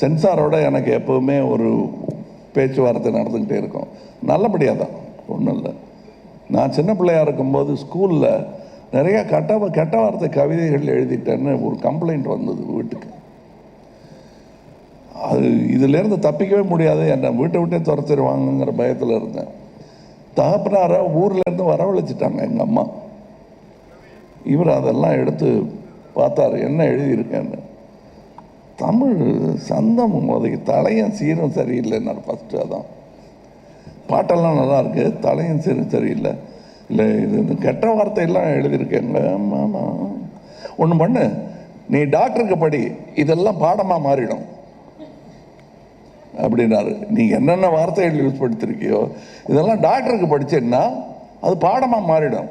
சென்சாரோட எனக்கு எப்போவுமே ஒரு பேச்சுவார்த்தை நடந்துக்கிட்டே இருக்கும். நல்லபடியாக தான். ஒன்றும் இல்லை. நான் சின்ன பிள்ளையா இருக்கும்போது ஸ்கூலில் நிறையா கெட்ட கெட்ட வார்த்தை கவிதைகள் எழுதிட்டேன்னு ஒரு கம்ப்ளைண்ட் வந்தது வீட்டுக்கு. அது இதிலேருந்து தப்பிக்கவே முடியாது. என்னை வீட்டை விட்டே துரத்திடுவாங்கங்கிற பயத்தில் இருந்தேன். தகப்பனாரை ஊர்லேருந்து வரவழைச்சிட்டாங்க எங்கள் அம்மா. இவர் அதெல்லாம் எடுத்து பார்த்தாரு என்ன எழுதியிருக்கேன்னு? தமிழ் சந்தம் அதுக்கு தலையும் சீரும் சரியில்லைன்னாரு ஃபஸ்ட்டு அதான். பாட்டெல்லாம் நல்லா இருக்கு தலையும் சீரும் சரியில்லை. இல்லை இது இந்த கெட்ட வார்த்தையெல்லாம் எழுதியிருக்கேங்க ஆமாம் ஒன்று பண்ணு நீ டாக்டருக்கு படி இதெல்லாம் பாடமாக மாறிடும். அப்படின்னாரு. நீ என்னென்ன வார்த்தைகள் யூஸ் படுத்திருக்கியோ இதெல்லாம் டாக்டருக்கு படிச்சேன்னா அது பாடமாக மாறிடும்.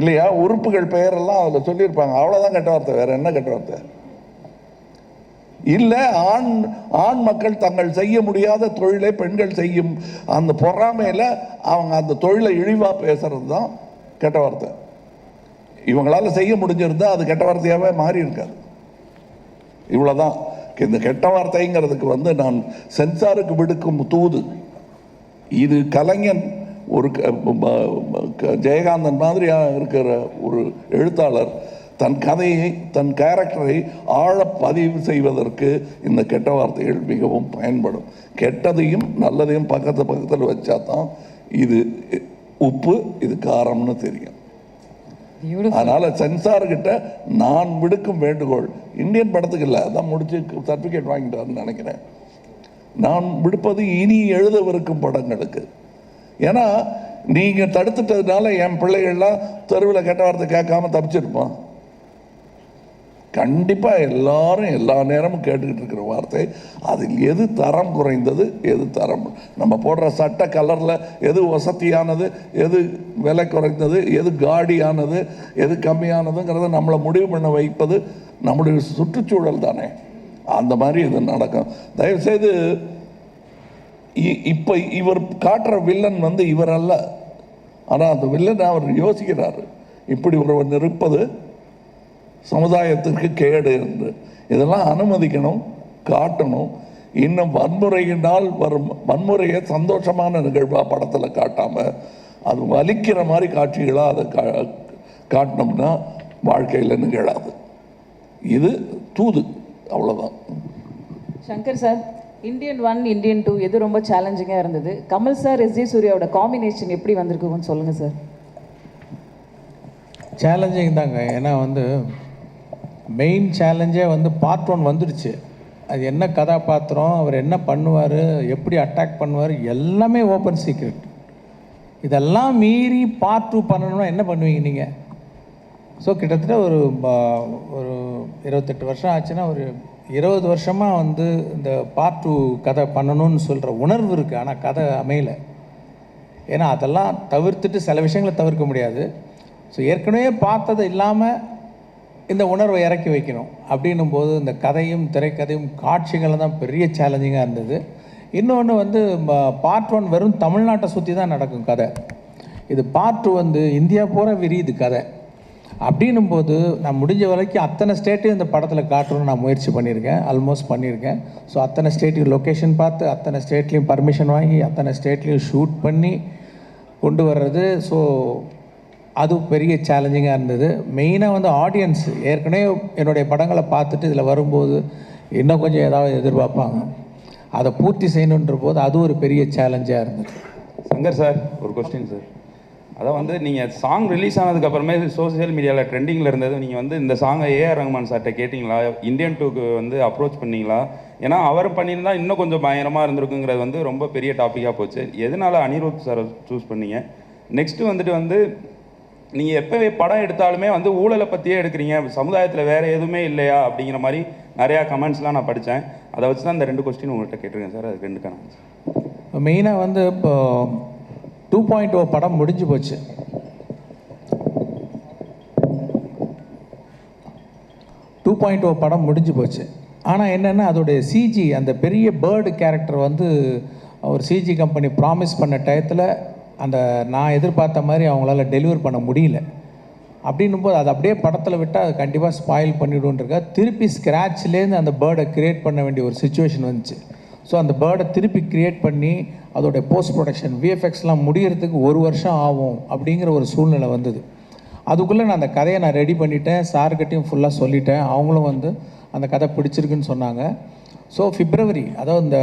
இல்லையா? உறுப்புகள் பெயரெல்லாம் அதில் சொல்லியிருப்பாங்க. அவ்வளோதான் கெட்ட வார்த்தை. வேறு என்ன கெட்ட வார்த்தை? இல்லை ஆண் ஆண் மக்கள் தங்கள் செய்ய முடியாத தொழிலை பெண்கள் செய்யும் அந்த பொறாமையில் அவங்க அந்த தொழிலை இழிவாக பேசுறது தான் கெட்ட வார்த்தை. இவங்களால் செய்ய முடிஞ்சிருந்தால் அது கெட்ட வார்த்தையாகவே மாறி இருக்காது இவ்வளோதான் இந்த கெட்ட வார்த்தைங்கிறதுக்கு வந்து நான் சென்சாருக்கு விடுக்கும் தூது. இது கலைஞன் ஒரு க- க- ஜெயகாந்தன் மாதிரியாக இருக்கிற ஒரு எழுத்தாளர் தன் கதையை தன் கேரக்டரை ஆழ பதிவு செய்வதற்கு இந்த கெட்ட வார்த்தைகள் மிகவும் பயன்படும். கெட்டதையும் நல்லதையும் பக்கத்து பக்கத்தில் வச்சா தான் இது உப்பு இது காரம்னு தெரியும். அதனால சென்சார் கிட்ட நான் விடுக்கும் வேண்டுகோள். இந்தியன் படத்துக்கு இல்லை அதான் முடிச்சு சர்டிஃபிகேட் வாங்கிட்டாருன்னு நினைக்கிறேன். நான் விடுப்பது இனி எழுதவிருக்கும் படங்களுக்கு. ஏன்னா நீங்கள் தடுத்துட்டதுனால என் பிள்ளைகள்லாம் தெருவில் கெட்ட வார்த்தை கேட்காம தப்பிச்சிருப்பான். கண்டிப்பாக எல்லாரும் எல்லா நேரமும் கேட்டுக்கிட்டு இருக்கிற வார்த்தை அதில் எது தரம் குறைந்தது எது தரம் நம்ம போடுற சட்ட கலரில் எது வசதியானது எது விலை குறைந்தது எது காடியானது எது கம்மியானதுங்கிறத நம்மளை முடிவு பண்ண வைப்பது நம்முடைய சுற்றுச்சூழல் தானே. அந்த மாதிரி இது நடக்கும். தயவுசெய்து இ- இவர் காட்டுற வில்லன் வந்து இவர் அல்ல ஆனால் அந்த வில்லன் அவர் யோசிக்கிறார். இப்படி ஒருவன் இருப்பது சமுதாயத்திற்கு கேடு என்று இதெல்லாம் அனுமதிக்கணும் காட்டணும். இன்னும் வன்முறையினால் வரும் வன்முறையை சந்தோஷமான நிகழ்வாக படத்தில் காட்டாம அது வலிக்கிற மாதிரி காட்சிகளாக அதை கா காட்டினோம்னா வாழ்க்கையில் நிகழாது. இது தூது அவ்வளோதான் Shankar sir Indian one Indian two எது ரொம்ப சேலஞ்சிங்காக இருந்தது? கமல் சார் எஸ் ஜே சூர்யாவோட காம்பினேஷன் எப்படி வந்திருக்குன்னு சொல்லுங்கள் சார். சேலஞ்சிங் தாங்க. ஏன்னா வந்து மெயின் சேலஞ்சே வந்து பார்ட் ஒன் வந்துடுச்சு. அது என்ன கதாபாத்திரம் அவர் என்ன பண்ணுவார் எப்படி அட்டாக் பண்ணுவார் எல்லாமே ஓப்பன் சீக்ரெட் இதெல்லாம் மீறி பார்ட் டூ பண்ணணும்னா என்ன பண்ணுவீங்க நீங்கள் ஸோ கிட்டத்தட்ட ஒரு ப- ஒரு இருபத்தெட்டு வருஷம் ஆச்சுன்னா ஒரு இருபது வருஷமாக வந்து இந்த பார்ட் டூ கதை பண்ணணும்னு சொல்கிற உணர்வு இருக்குது ஆனால் கதை அமையலை. ஏன்னா அதெல்லாம் தவிர்த்துட்டு சில விஷயங்களை தவிர்க்க முடியாது. ஸோ ஏற்கனவே பார்த்தது இல்லாமல் இந்த உணர்வை இறக்கி வைக்கணும் அப்படின்னும் போது இந்த கதையும் திரைக்கதையும் காட்சிகளும் தான் பெரிய சேலஞ்சிங்காக இருந்தது. இன்னொன்று வந்து பார்ட் ஒன் வெறும் தமிழ்நாட்டை சுற்றி தான் நடக்கும் கதை. இது பார்ட் டூ வந்து இந்தியா பூரா விரியுது கதை. அப்படின்னும் போது நான் முடிஞ்ச வரைக்கும் அத்தனை ஸ்டேட்டையும் இந்த படத்தில் காட்டணும்னு நான் முயற்சி பண்ணியிருக்கேன் ஆல்மோஸ்ட் பண்ணியிருக்கேன். ஸோ அத்தனை ஸ்டேட்டையும் லொக்கேஷன் பார்த்து அத்தனை ஸ்டேட்லேயும் பர்மிஷன் வாங்கி அத்தனை ஸ்டேட்லேயும் ஷூட் பண்ணி கொண்டு வர்றது. ஸோ அது பெரிய சேலஞ்சிங்காக இருந்தது. மெயினாக வந்து ஆடியன்ஸ் ஏற்கனவே என்னுடைய படங்களை பார்த்துட்டு இதில் வரும்போது இன்னும் கொஞ்சம் ஏதாவது எதிர்பார்ப்பாங்க. அதை பூர்த்தி செய்யணுன்ற போது அது ஒரு பெரிய சேலஞ்சாக இருந்தது. சங்கர் சார் ஒரு கொஸ்டின் சார். அதான் வந்து நீங்கள் சாங் ரிலீஸ் ஆனதுக்கப்புறமே சோசியல் சோஷியல் மீடியாவில் ட்ரெண்டிங்கில் இருந்தது. நீங்கள் வந்து இந்த சாங்கை ஏஆர் ரஹ்மான் சார்கிட்ட கேட்டிங்களா? இந்தியன் டூக்கு வந்து அப்ரோச் பண்ணிங்களா? ஏன்னா அவர் பண்ணியிருந்தால் இன்னும் கொஞ்சம் பயங்கரமாக இருந்திருக்குங்கிறது வந்து ரொம்ப பெரிய டாப்பிக்காக போச்சு. எதனால அனிருத் சார் சூஸ் பண்ணீங்க? நெக்ஸ்ட்டு வந்துட்டு வந்து நீங்கள் எப்போவே படம் எடுத்தாலுமே வந்து ஊழலை பற்றியே எடுக்கிறீங்க. சமுதாயத்தில் வேறு எதுவுமே இல்லையா? அப்படிங்கிற மாதிரி நிறையா கமெண்ட்ஸ்லாம் நான் படித்தேன் அதை வச்சு தான் இந்த ரெண்டு கொஸ்டின் உங்கள்கிட்ட கேட்டிருக்கேன் சார். அதுக்கு ரெண்டு answer. மெயினாக வந்து இப்போ டூ பாயிண்ட் ஓ படம் முடிஞ்சு போச்சு. டூ பாயிண்ட் ஓ படம் முடிஞ்சு போச்சு. ஆனால் என்னென்னா அதோடைய சிஜி அந்த பெரிய பேர்டு கேரக்டர் வந்து ஒரு சிஜி கம்பெனி ப்ராமிஸ் பண்ண டயத்தில் அந்த நான் எதிர்பார்த்த மாதிரி அவங்களால டெலிவர் பண்ண முடியல. அப்படின்னும் போது அதை அப்படியே படத்தில் விட்டால் அது கண்டிப்பாக ஸ்பாயில் பண்ணிவிடுன்றக்கா திருப்பி ஸ்க்ராட்ச்லேருந்து அந்த பேர்டை க்ரியேட் பண்ண வேண்டிய ஒரு சுச்சுவேஷன் வந்துச்சு. ஸோ அந்த பேர்டை திருப்பி க்ரியேட் பண்ணி அதோடைய போஸ்ட் ப்ரொடக்ஷன் விஎஃப்எக்ஸ்லாம் முடிகிறதுக்கு ஒரு வருஷம் ஆகும் அப்படிங்கிற ஒரு சூழ்நிலை வந்தது. அதுக்குள்ளே நான் அந்த கதையை நான் ரெடி பண்ணிட்டேன். சார்கிட்டையும் ஃபுல்லாக சொல்லிட்டேன். அவங்களும் வந்து அந்த கதை பிடிச்சிருக்குன்னு சொன்னாங்க. ஸோ ஃபிப்ரவரி அதாவது இந்த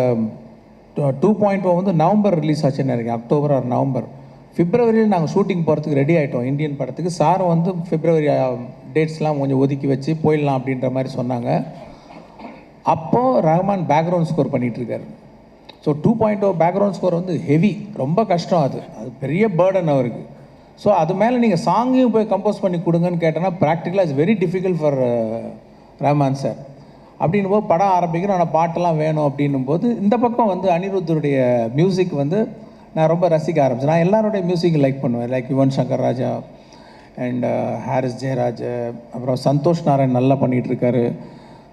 டூ பாயிண்ட் oh வந்து நவம்பர் ரிலீஸ் ஆச்சுன்னு நினைக்கிறேன் அக்டோபர் ஆர் நவம்பர். பிப்ரவரியில் நாங்கள் ஷூட்டிங் போகிறதுக்கு ரெடி ஆகிட்டோம் இந்தியன் படத்துக்கு. சார் வந்து பிப்ரவரி டேட்ஸ்லாம் கொஞ்சம் ஒதுக்கி வச்சு போயிடலாம் அப்படின்ற மாதிரி சொன்னாங்க. அப்போது Rahman background score பண்ணிகிட்ருக்காரு so two point oh background score வந்து ஹெவி ரொம்ப கஷ்டம் அது. அது பெரிய பேர்டன் அவருக்கு. ஸோ அது மேலே நீங்கள் சாங்கையும் போய் கம்போஸ் பண்ணி கொடுங்கன்னு கேட்டோன்னா ப்ராக்டிக்கலாக it's very difficult for Rahman sir. அப்படின்னும் போது படம் ஆரம்பிக்கணும் ஆனால் பாட்டெல்லாம் வேணும் அப்படின்னும் போது இந்த பக்கம் வந்து அனிருத்தருடைய மியூசிக் வந்து நான் ரொம்ப ரசிக்க ஆரம்பிச்சேன். நான் எல்லாருடைய மியூசிக் லைக் பண்ணுவேன். லைக் யுவன் சங்கர் ராஜா அண்ட் ஹாரிஸ் ஜெயராஜ் அப்புறம் சந்தோஷ் நாராயண் நல்லா பண்ணிகிட்ருக்காரு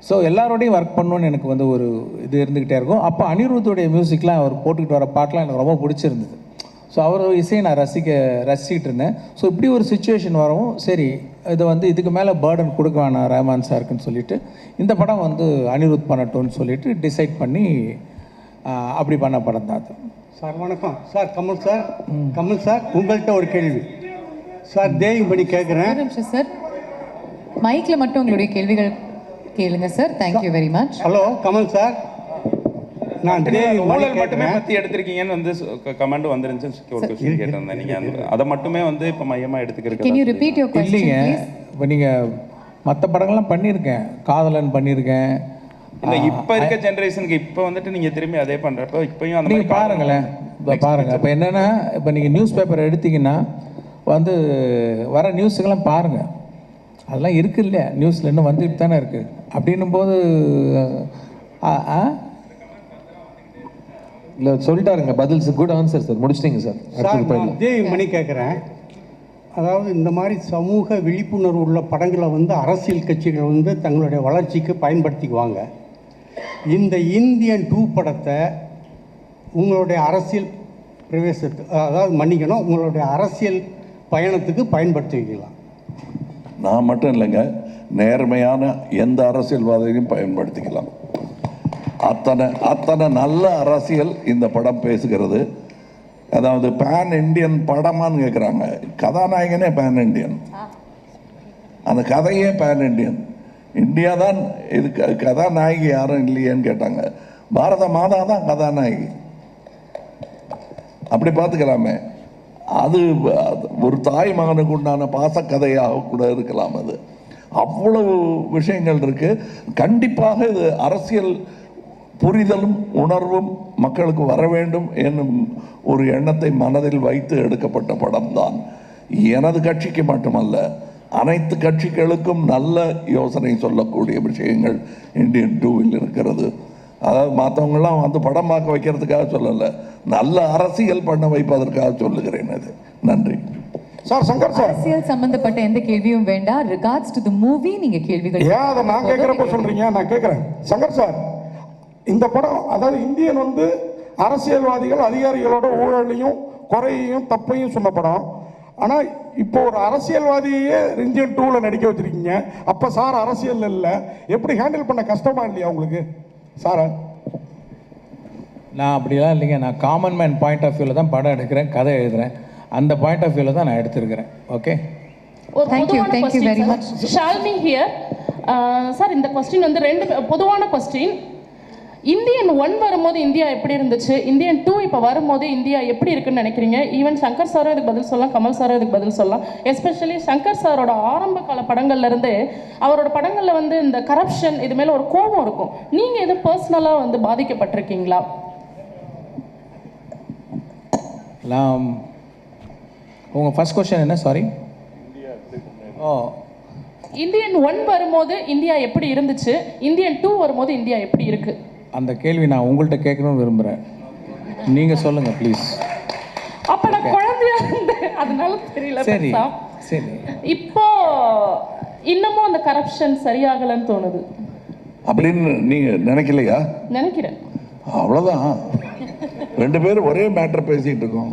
ஸோ எல்லாரோடையும் ஒர்க் பண்ணணும்னு எனக்கு வந்து ஒரு இது இருந்துக்கிட்டே இருக்கும். அப்போ அனிருத்துடைய மியூசிக்லாம் அவர் போட்டுக்கிட்டு வர பாட்டெலாம் எனக்கு ரொம்ப பிடிச்சிருந்தது. ஸோ அவர் இசையை நான் ரசிக்க ரசிச்சிட்டு இருந்தேன். ஸோ இப்படி ஒரு சுச்சுவேஷன் வரவும் சரி இதை வந்து இதுக்கு மேலே பேர்டன் கொடுக்க வேணாம் ரஹ்மான் சாருக்குன்னு சொல்லிட்டு இந்த படம் வந்து அனிருத் பண்ணட்டும்னு சொல்லிட்டு டிசைட் பண்ணி அப்படி பண்ண படம் தான் அது. சார் வணக்கம். Sir Kamal sir Kamal sir உங்கள்கிட்ட ஒரு கேள்வி. சார் தேவி பண்ணி கேட்குறேன் ஒரு நிமிஷம் சார் மைக்கில் மட்டும் உங்களுடைய கேள்விகள் கேளுங்க sir thank you very much hello Kamal sir நான் ஊழல் மட்டுமே பத்தி எடுத்திருக்கீங்கன்னு வந்து கமெண்ட் வந்துருந்துச்சு ஒரு கொஸ்டின் கேட்டிருந்தேன் நீங்க. அந்த- அதை மட்டுமே வந்து இப்ப மையமா எடுத்துக்கிறது can you repeat your question இல்லைங்க. இப்போ நீங்கள் மற்ற படங்கள்லாம் பண்ணியிருக்கேன். காதலன் பண்ணியிருக்கேன். இல்ல இப்ப இருக்க ஜெனரேஷனுக்கு இப்ப வந்துட்டு நீங்க திரும்பி அதே பண்றப்ப இப்பயும் அந்த நீங்கள் மாதிரி பாருங்களேன். இப்போ பாருங்கள் இப்போ என்னென்னா இப்போ நீங்கள் நியூஸ் பேப்பர் எடுத்தீங்கன்னா வந்து வர நியூஸுக்கெல்லாம் பாருங்கள் அதெல்லாம் இருக்கு இல்லையா நியூஸில் இன்னும் வந்துட்டு தானே இருக்குது அப்படின்னும் போது ஆ ஆ இல்லை சொல்லிட்டாருங்க. பதில் குட் ஆன்சர் சார் முடிச்சிட்டிங்க சார் சார் அடுத்தது நான் போயிடலாம் தேவி மணி கேட்குறேன் அதாவது இந்த மாதிரி சமூக விழிப்புணர்வு உள்ள படங்களை வந்து அரசியல் கட்சிகள் வந்து தங்களுடைய வளர்ச்சிக்கு பயன்படுத்திக்குவாங்க. இந்த இந்தியன் டூ படத்தை உங்களுடைய அரசியல் பிரவேசத்து அதாவது மன்னிக்கணும் உங்களுடைய அரசியல் பயணத்துக்கு பயன்படுத்திக்கலாம். நான் மட்டும் இல்லைங்க நேர்மையான எந்த அரசியல்வாதியையும் பயன்படுத்திக்கலாம். அத்தனை அத்தனை நல்ல அரசியல் இந்த படம் பேசுகிறது. அதாவது பேன் இண்டியன் படமான்னு கேட்குறாங்க கதாநாயகனே பேன் இண்டியன் அந்த கதையே பேன் இண்டியன் இந்தியா தான் இது கதாநாயகி யாரும் இல்லையேன்னு கேட்டாங்க. பாரத மாதா தான் கதாநாயகி. அப்படி பார்த்துக்கலாமே. அது ஒரு தாய் மகனுக்கு உண்டான பாசக்கதையாக கூட இருக்கலாம் அது. அவ்வளவு விஷயங்கள் இருக்கு. கண்டிப்பாக இது அரசியல் புரிதலும் உணர்வும் மக்களுக்கு வர வேண்டும் என்னும் ஒரு எண்ணத்தை மனதில் வைத்து எடுக்கப்பட்ட படம்தான். எனது கட்சிக்கு மட்டுமல்ல அனைத்து கட்சிகளுக்கும் நல்ல யோசனை சொல்லக்கூடிய விஷயங்கள் இந்தியன் டூவில் இருக்கிறது. அதாவது மற்றவங்களாம் வந்து படம் பார்க்க வைக்கிறதுக்காக சொல்லலை நல்ல அரசியல் பண்ண வைப்பதற்காக சொல்லுகிறேன் அது. நன்றி. Sir Shankar sir. அரசியல் சம்பந்தப்பட்ட எந்த கேள்வியும் வேண்டாம். ரிகார்ட்ஸ் டு தி மூவி நீங்க கேள்விகள் ஏன் அதை நான் கேட்குறப்ப சொல்றீங்க? நான் கேட்குறேன். சங்கர் சார். இந்த படம் அதாவது இந்தியன் வந்து அரசியல்வாதிகள் அதிகாரிகளோட ஊழலையும் குறையையும் தப்பையும் சொன்ன படம். ஆனால் இப்போ ஒரு அரசியல்வாதியே இந்தியன் டூவில் நடிக்க வச்சிருக்கீங்க. அப்போ சார் அரசியல் இல்லை. எப்படி ஹேண்டில் பண்ண கஷ்டமா இல்லையா உங்களுக்கு? சாரா? நான் அப்படிலாம் இல்லைங்க. நான் காமன் மேன் பாயிண்ட் ஆஃப் வியூவில் தான் படம் எடுக்கிறேன் கதை எழுதுறேன். அந்த பாயிண்ட் ஆஃப் வியூவில் தான் நான் எடுத்திருக்கிறேன். ஓகே ஒரு Thank you, பொதுவான thank you question, very sir. much. Shalini here sir இந்த கொஸ்டின் வந்து ரெண்டு பொதுவான கொஸ்டின் இந்தியன் ஒன் வரும்போது இந்தியா எப்படி இருந்துச்சு? இந்தியன் டூ இப்போ வரும்போது இந்தியா எப்படி இருக்குன்னு நினைக்கிறீங்க? ஈவன் சங்கர் சாரும் இதுக்கு பதில் சொல்லலாம் கமல் சாரும் இதுக்கு பதில் சொல்லலாம். எஸ்பெஷலி சங்கர் சாரோட ஆரம்ப கால படங்கள்ல இருந்து அவரோட படங்கள்ல வந்து இந்த கரப்ஷன் இது மேல ஒரு கோபம் இருக்கும். நீங்க எது பர்சனலாக வந்து பாதிக்கப்பட்டிருக்கீங்களா? நான் உங்கள் ஃபர்ஸ்ட் கொஸ்டின் என்ன? சாரி ஓ. இந்தியன் ஒன் வரும்போது இந்தியா எப்படி இருந்துச்சு? இந்தியன் டூ வரும்போது இந்தியா எப்படி இருக்கு? அந்த கேள்வி நான் உங்கள்கிட்ட கேட்கணும்னு விரும்புகிறேன் நீங்கள் சொல்லுங்கள் ப்ளீஸ் அப்ப நான் குழந்தையா இருந்தேன். அதனால தெரியல சரி. சரி. இப்போ இன்னமும் அந்த கரப்ஷன் சரியாகலன்னு தோணுது. அப்படின்னு நீங்க நினைக்கலையா? நினைக்கிறேன். அவ்வளவுதான். ரெண்டு பேரும் ஒரே மேட்டர் பேசிட்டு இருக்கோம்.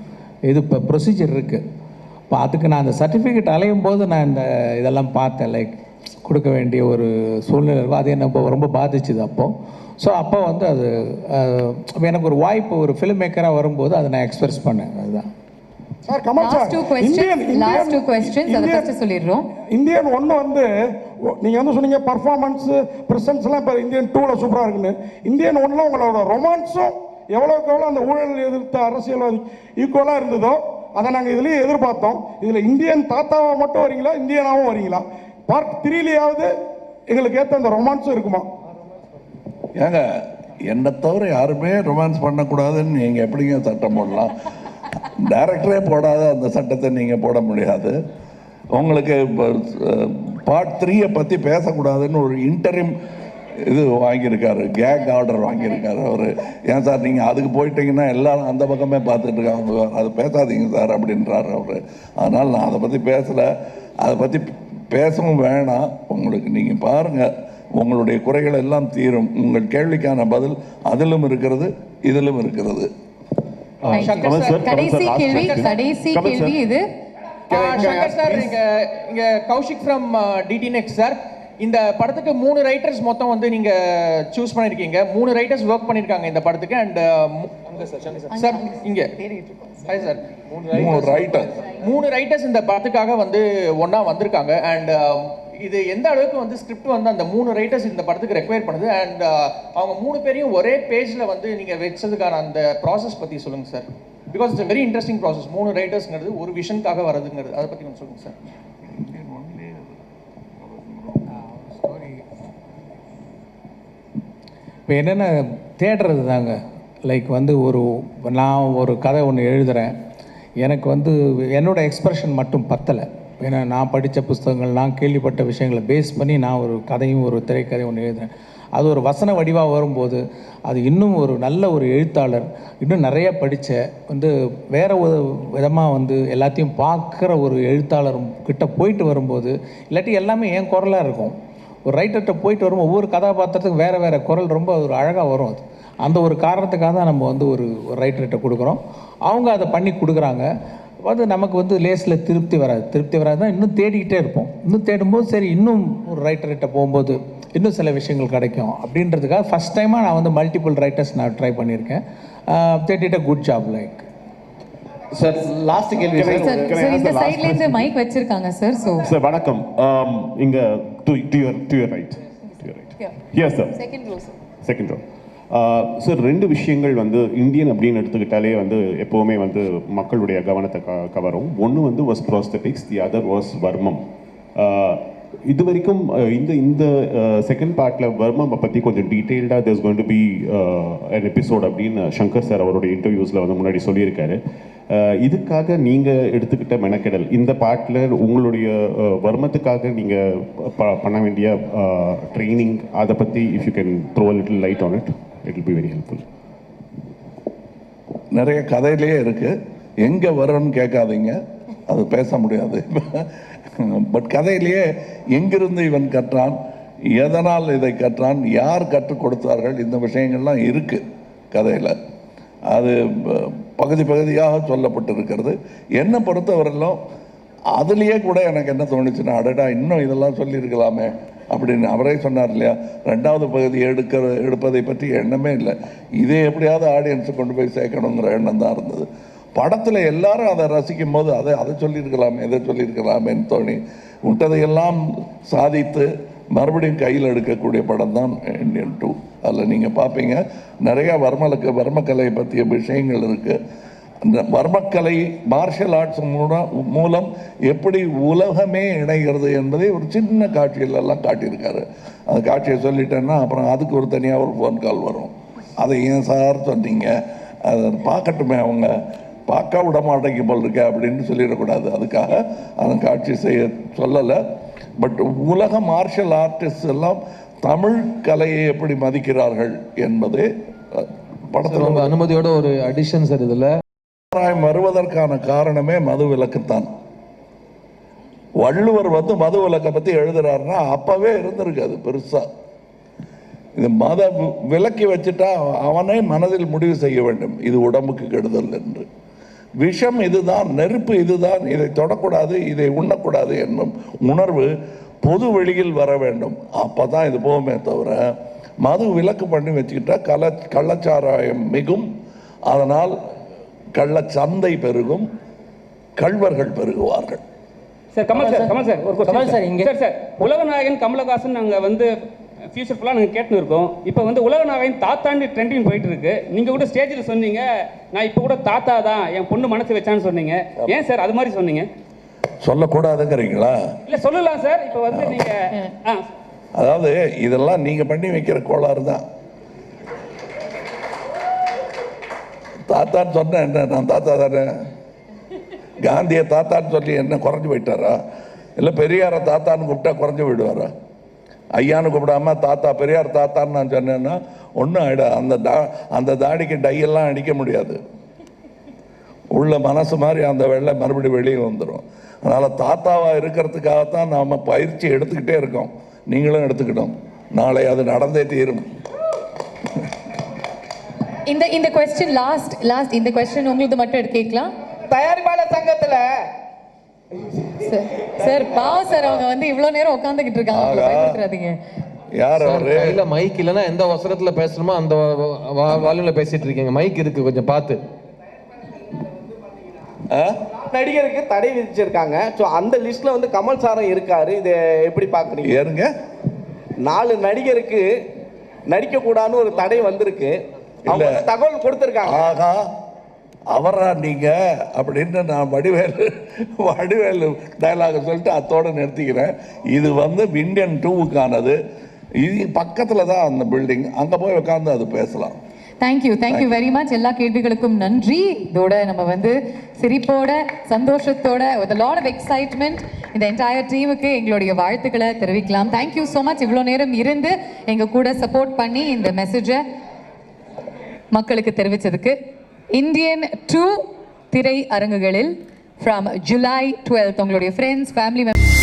இது இப்போ ப்ரொசீஜர் இருக்குது இப்போ அதுக்கு நான் அந்த சர்டிஃபிகேட் அலையும் போது நான் இந்த இதெல்லாம் பார்த்தேன் லைக் கொடுக்க வேண்டிய ஒரு சூழ்நிலை இருக்கும் அது என்ன ரொம்ப பாதிச்சுது அப்போது ஸோ அப்போ வந்து அது எனக்கு ஒரு வாய்ப்பு ஒரு ஃபிலிம் மேக்கராக வரும்போது அதை நான் எக்ஸ்பிரஸ் பண்ணேன். அதுதான். சார் கமல் சார் சொல்லிடுறோம். இந்தியன் ஒன்று வந்து ஒ- நீங்க வந்து சொன்னீங்க பர்ஃபார்மன்ஸ் ப்ரெசன்ஸ்லாம் இப்போ இந்தியன் டூவில் சூப்பராக இருக்குன்னு. இந்தியன் ஒன்றில் உங்களோட ரொமான்ஸும் எவ்வளோக்கு எவ்வளோ அந்த ஊழல் எதிர்த்த அரசியல்வாதி ஈக்குவலாக இருந்ததோ அதை நாங்கள் இதுலேயே எதிர்பார்த்தோம். இதில் இந்தியன் தாத்தாவாக மட்டும் வரீங்களா இந்தியனாகவும் வரீங்களா? பார்ட் த்ரீலேயாவது எங்களுக்கு ஏற்ற அந்த ரொமான்ஸும் இருக்குமா? ஏங்க என்னை தவிர யாருமே ரொமான்ஸ் பண்ணக்கூடாதுன்னு நீங்கள் எப்படிங்க சட்டம் போடலாம்? டேரக்டரே போடாத அந்த சட்டத்தை நீங்கள் போட முடியாது. உங்களுக்கு பார்ட் த்ரீயை பற்றி பேசக்கூடாதுன்னு ஒரு இன்டரிம் இது வாங்கியிருக்காரு கேக் ஆர்டர் வாங்கியிருக்காரு அவர். ஏன் சார் நீங்கள் அதுக்கு போயிட்டீங்கன்னா எல்லாரும் அந்த பக்கமே பார்த்துட்டு இருக்காங்க அது பேசாதீங்க சார் அப்படின்றாரு அவர். அதனால் நான் அதை பற்றி பேசலை. அதை பற்றி பேசவும் வேணாம். உங்களுக்கு நீங்கள் பாருங்கள் உங்களுடைய குறைகள் எல்லாம் தீரும். உங்கள் கேள்விக்கான பதில் அதிலும் இருக்கிறது இதிலும் இருக்கிறது. Thank you. கடைசி கேள்வி கடைசி கேள்வி இது. சங்கர் சார் இங்க இங்க Kaushik from DD next sir. இந்த படத்துக்கு மூணு ரைட்டர்ஸ் மொத்தம் வந்து நீங்க சூஸ் பண்ணிருக்கீங்க. மூணு ரைட்டர்ஸ் ஒர்க் பண்ணிருக்காங்க இந்த படத்துக்கு அண்ட் அங்க சார் இங்க. ஹாய் சார் மூணு ரைட்டர் மூணு ரைட்டர்ஸ் இந்த படத்துக்காக வந்து ஒண்ணா வந்திருக்காங்க. அண்ட் இது எந்த அளவுக்கு வந்து ஸ்கிரிப்ட் வந்து அந்த மூணு ரைட்டர்ஸ் இந்த படத்துக்கு ரெக்வயர் பண்ணுது? அண்ட் அவங்க மூணு பேரையும் ஒரே பேஜ்ல வந்து நீங்க வச்சதுக்கான அந்த ப்ராசஸ் பத்தி சொல்லுங்க sir because it's very interesting process மூணு ரைட்டர்ஸ்ங்கிறது ஒரு விஷனுக்காக வரதுங்கிறது அதை பத்தி கொஞ்சம் சொல்லுங்க சார் இப்போ என்னென்ன தேடுறது தாங்க? லைக் வந்து ஒரு நான் ஒரு கதை ஒன்று எழுதுகிறேன் எனக்கு வந்து என்னோடய எக்ஸ்பிரஷன் மட்டும் பத்தலை. ஏன்னா நான் படித்த புஸ்தகங்கள் நான் கேள்விப்பட்ட விஷயங்களை பேஸ் பண்ணி நான் ஒரு கதையும் ஒரு திரைக்கதையும் ஒன்று எழுதுகிறேன் அது ஒரு வசன வடிவாக வரும்போது அது இன்னும் ஒரு நல்ல ஒரு எழுத்தாளர் இன்னும் நிறைய படித்த வந்து வேறு ஒரு விதமாக வந்து எல்லாத்தையும் பார்க்குற ஒரு எழுத்தாளர் கிட்ட போயிட்டு வரும்போது இல்லாட்டி எல்லாமே என் குரலாக இருக்கும். ஒரு ரைட்டர்கிட்ட போயிட்டு வரும் ஒவ்வொரு கதாபாத்திரத்துக்கும் வேறு வேறு குரல் ரொம்ப ஒரு அழகாக வரும் அது. அந்த ஒரு காரணத்துக்காக தான் நம்ம வந்து ஒரு ரைட்டர்கிட்ட கொடுக்குறோம். அவங்க அதை பண்ணி கொடுக்குறாங்க. அது நமக்கு வந்து லேஸில் திருப்தி வராது. திருப்தி வராது தான் இன்னும் தேடிக்கிட்டே இருப்போம். இன்னும் தேடும்போது சரி இன்னும் ஒரு ரைட்டர்கிட்ட போகும்போது இன்னும் சில விஷயங்கள் கிடைக்கும் அப்படின்றதுக்காக ஃபஸ்ட் டைமாக நான் வந்து மல்டிபிள் ரைட்டர்ஸ் நான் ட்ரை பண்ணியிருக்கேன். தேடிட்ட good job like sir last கேள்வி சார் இந்த சைடுல இருந்து மைக் வச்சிருக்காங்க சார் சோ சார் வணக்கம். Um, இங்க to to your to your right to your right yes sir second row sir second row sir ரெண்டு விஷயங்கள் வந்து இந்தியன் அப்படின்னு எடுத்துக்கிட்டாலே வந்து எப்போவுமே வந்து மக்களுடைய கவனத்தை க கவரும். ஒன்று வந்து was prosthetics the other was varmam இது வரைக்கும் இந்த இந்த செகண்ட் பார்ட்டில் வர்மம் பற்றி கொஞ்சம் டீட்டெயில்டாக there's going to be an episode அப்படின்னு சங்கர் சார் அவருடைய இன்டர்வியூஸில் வந்து முன்னாடி சொல்லியிருக்காரு. இதுக்காக நீங்கள் எடுத்துக்கிட்ட மெனக்கெடல் இந்த பார்ட்டில் உங்களுடைய வர்மத்துக்காக நீங்கள் பண்ண வேண்டிய ட்ரைனிங் அதை பற்றி if you can throw little light on it it will be very helpful நிறைய கதையிலேயே இருக்கு. எங்க வர்றோன்னு கேட்காதீங்க. அது பேச முடியாது. பட் கதையிலேயே எங்கிருந்து இவன் கற்றான்? எதனால் இதை கற்றான்? யார் கற்றுக் கொடுத்தார்கள்? இந்த விஷயங்கள்லாம் இருக்கு கதையில். அது ப- பகுதி பகுதியாக சொல்லப்பட்டிருக்கிறது. என்னை பொறுத்தவரையிலும் அதுலேயே கூட எனக்கு என்ன தோணுச்சுன்னா அடடா இன்னும் இதெல்லாம் சொல்லியிருக்கலாமே அப்படின்னு அவரே சொன்னார் இல்லையா? ரெண்டாவது பகுதி எடுக்கிற எடுப்பதை பற்றி எண்ணமே இல்லை. இதே எப்படியாவது ஆடியன்ஸை கொண்டு போய் சேர்க்கணுங்கிற எண்ணம் தான் இருந்தது. படத்தில் எல்லாரும் அதை ரசிக்கும் போது அதை அதை சொல்லியிருக்கலாமே இதை சொல்லியிருக்கலாமேன்னு தோணி விட்டதையெல்லாம் சாதித்து மறுபடியும் கையில் எடுக்கக்கூடிய படம் தான் இண்டியன் டூ அதில் நீங்கள் பார்ப்பீங்க நிறையா வர்மலுக்கு வர்மக்கலை பற்றிய விஷயங்கள் இருக்குது அந்த வர்மக்கலை மார்ஷல் ஆர்ட்ஸ் மூலம் மூலம் எப்படி உலகமே இணைகிறது என்பதை ஒரு சின்ன காட்சியிலெல்லாம் காட்டியிருக்காரு. அந்த காட்சியை சொல்லிட்டேன்னா அப்புறம் அதுக்கு ஒரு தனியாக ஒரு ஃபோன் கால் வரும். அதை ஏன் சார் சொன்னீங்க? அதை பார்க்கட்டுமே அவங்க. பார்க்க விட மாட்டேங்க போல் இருக்க அப்படின்னு சொல்லிடக்கூடாது. அதுக்காக அதன் காட்சி செய்ய சொல்லலை. பட் உலக மார்ஷல் ஆர்டிஸ்ட் எல்லாம் தமிழ் கலையை எப்படி மதிக்கிறார்கள் என்பதே படத்தில் உங்க அனுமதியோட ஒரு அடிஷன் சார் இதுல. வருவதற்கான காரணமே மது விலக்குத்தான் வள்ளுவர் வந்து மது விலக்கை பத்தி எழுதுறாருன்னா அப்பவே இருந்திருக்கு அது பெருசா. இது மத விலக்கி வச்சுட்டா அவனே மனதில் முடிவு செய்ய வேண்டும். இது உடம்புக்கு கெடுதல் என்று. விஷம் இதுதான் நெருப்பு இதுதான் இதை தொடக்கூடாது இதை உண்ணக்கூடாது என்னும் உணர்வு பொது வெளியில் வர வேண்டும். அப்பதான் இது போகுமே தவிர மது விலக்கு பண்ணி வச்சுக்கிட்டா கள்ள கள்ளச்சாராயம் மிகும். அதனால் கள்ளச்சந்தை பெருகும் கள்வர்கள் பெருகுவார்கள். Sir Kamal sir Kamal sir ஒரு கமல் சார் இங்கே சார் சார் உலகநாயகன் கமலஹாசன் நாங்கள் வந்து ஃபியூச்சர் ஃபுல்லாக நாங்கள் கேட்டுன்னு இருக்கோம் இப்போ வந்து உலகநாயகன் தாத்தாண்டு ட்ரெண்டிங் போயிட்டு இருக்கு நீங்கள் கூட ஸ்டேஜில் சொன்னீங்க. நான் இப்போ கூட தாத்தா தான் என் பொண்ணு மனசு வச்சான்னு சொன்னீங்க. ஏன் சார் அது மாதிரி சொன்னீங்க? சொல்லக்கூடாதுங்கிறீங்களா? இல்லை சொல்லலாம் சார். இப்போ வந்து நீங்கள் ஆ. அதாவது இதெல்லாம் நீங்க பண்ணி வைக்கிற கோளாறு தான். தாத்தான்னு சொன்ன என்ன? நான் தாத்தா தானே? காந்தியை தாத்தான்னு சொல்லி என்ன குறைஞ்சு போயிட்டாரா? இல்லை பெரியாரை தாத்தான்னு கூப்பிட்டா குறைஞ்சு போயிடுவாரா? ஐயான்னு கூப்பிடாம தாத்தா பெரியார் தாத்தான்னு நான் சொன்னேன்னா ஒன்றும் ஆயிடா. அந்த டா அந்த தாடிக்கு டையெல்லாம் அடிக்க முடியாது. உள்ள மனசு மாதிரி அந்த வெள்ளை மறுபடியும் வெளியே வந்துடும் அதனால் தாத்தாவாக இருக்கிறதுக்காகத்தான் நாம் பயிற்சி எடுத்துக்கிட்டே இருக்கோம். நீங்களும் எடுத்துக்கிட்டோம் நாளை அது நடந்தே தீரும். இந்த இந்த கொஸ்டின் லாஸ்ட் லாஸ்ட் இந்த கொஸ்டின் உங்களுக்கு மட்டும் எடுத்து கேட்கலாம். தயாரிப்பாளர் சங்கத்துல சார் பாவம் சார் அவங்க வந்து இவ்வளவு நேரம் உட்காந்துக்கிட்டு இருக்காங்க. அவங்களை ஆகா. பயன்படுத்துறாதீங்க யார் அவரு? கையில மைக் இல்லைன்னா எந்த அவசரத்துல பேசணுமோ அந்த வால்யூம்ல பேசிட்டு இருக்கீங்க. மைக் இருக்கு கொஞ்சம் பார்த்து. ஆ? நடிகருக்கு தடை விதிச்சிருக்காங்க. ஸோ அந்த லிஸ்ட்ல வந்து கமல் சாரும் இருக்காரு. இதை எப்படி பாக்குறீங்க ஏறுங்க நாலு நடிகருக்கு நடிக்க கூடாதுன்னு ஒரு தடை வந்திருக்கு. அவங்க தகவல் கொடுத்திருக்காங்க. ஆகா. அவரா நீங்க அப்படின்னு நான் வடிவேலு வடிவேலு டைலாக சொல்லிட்டு அத்தோடு நிறுத்திக்கிறேன். இது வந்து இந்தியன் டூவுக்கானது. இது பக்கத்தில் தான் அந்த பில்டிங் அங்கே போய் உட்காந்து அது பேசலாம். தேங்க்யூ தேங்க்யூ வெரி மச் எல்லா கேள்விகளுக்கும் நன்றி. இதோட நம்ம வந்து சிரிப்போட சந்தோஷத்தோட வித் லாட் ஆஃப் எக்ஸைட்மெண்ட் இந்த என்டையர் டீமுக்கு எங்களுடைய வாழ்த்துக்களை தெரிவிக்கலாம். தேங்க்யூ ஸோ மச் இவ்வளோ நேரம் இருந்து எங்க கூட சப்போர்ட் பண்ணி இந்த மெசேஜை மக்களுக்கு தெரிவிச்சதுக்கு இந்தியன் டூ திரை அரங்குகளில் ஃப்ரம் ஜூலை டுவெல்த் உங்களுடைய ஃப்ரெண்ட்ஸ் ஃபேமிலி மெம்பர்ஸ்